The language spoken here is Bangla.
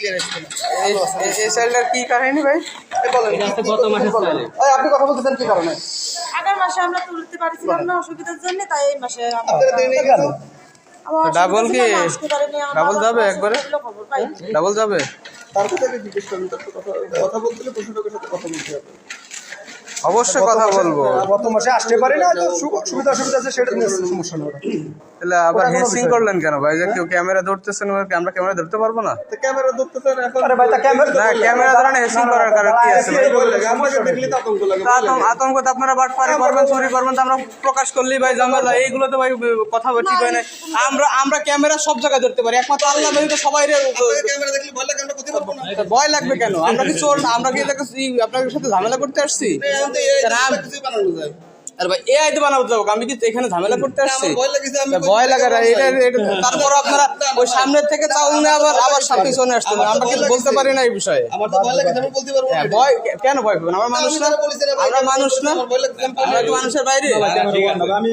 এই সাইলটার কি কাহিনী ভাই? বলেন। গত মাসে আপনি কথা বলতেছেন কি কারণে? আগের মাসে আমরা তুলতে পারছিলাম না অসুবিধার জন্য তাই এই মাসে ডাবল কি? ডাবল যাবে একবারে? খবর ডাবল যাবে? তার কথা জিজ্ঞেস করুন তার তো কথা কথা বলতে পশুটাকের সাথে কথা বলতে হবে। অবশ্যই কথা বলব। গত মাসে আসতে পারে না তো সুবিধা অসুবিধা আছে সেটা নিয়ে সমস্যা নেই। তাহলে আবার হেসিং করলেন কেন ভাই? যে কেউ ক্যামেরা ধরতেছেন ওকে আমরা ক্যামেরা ধরতে পারব না? তো ক্যামেরা ধরতেছেন এখন আরে ভাই তা ক্যামেরা না ক্যামেরা ধরে হেসিং করার কারণ কি আছে? ভাই? বলে লাগে, আমাকে দেখলে তো আতঙ্ক লাগে তা আতঙ্ক আতঙ্ক তো আপনারা বাটপারি করবেন চুরি করবেন তো আমরা প্রকাশ করলেই ভাই ঝামেলা এইগুলো তো ভাই কথা ঠিক হয় না। আমরা আমরা ক্যামেরা সব জায়গায় ধরতে পারি একমাত্র আল্লাহ ভাই তো সবাই ক্যামেরা দেখলে ভয় লাগবে কেন? আমরা কি চোর না? আমরা কি আপনাদের সাথে ঝামেলা করতে আসছি? এখন তো এই রাম। কিছুই বানানো যায় আরে ভাই এ আইতে বানাবো যাব আমি কি এখানে ঝামেলা করতে আসছি? ভয় লাগে এটা এটা- তারপর আপনারা ওই সামনের থেকে চাউল নিয়ে আবার আবার সামনে চলে আসতে হবে। আমরা কিন্তু বলতে পারি না এই বিষয়ে? ভয় লাগছে আমি বলতে পারব না। হ্যাঁ, ভয় কেন ভয় পাবেন? আমরা মানুষ না। আমরা মানুষ মানুষের বাইরে। আমি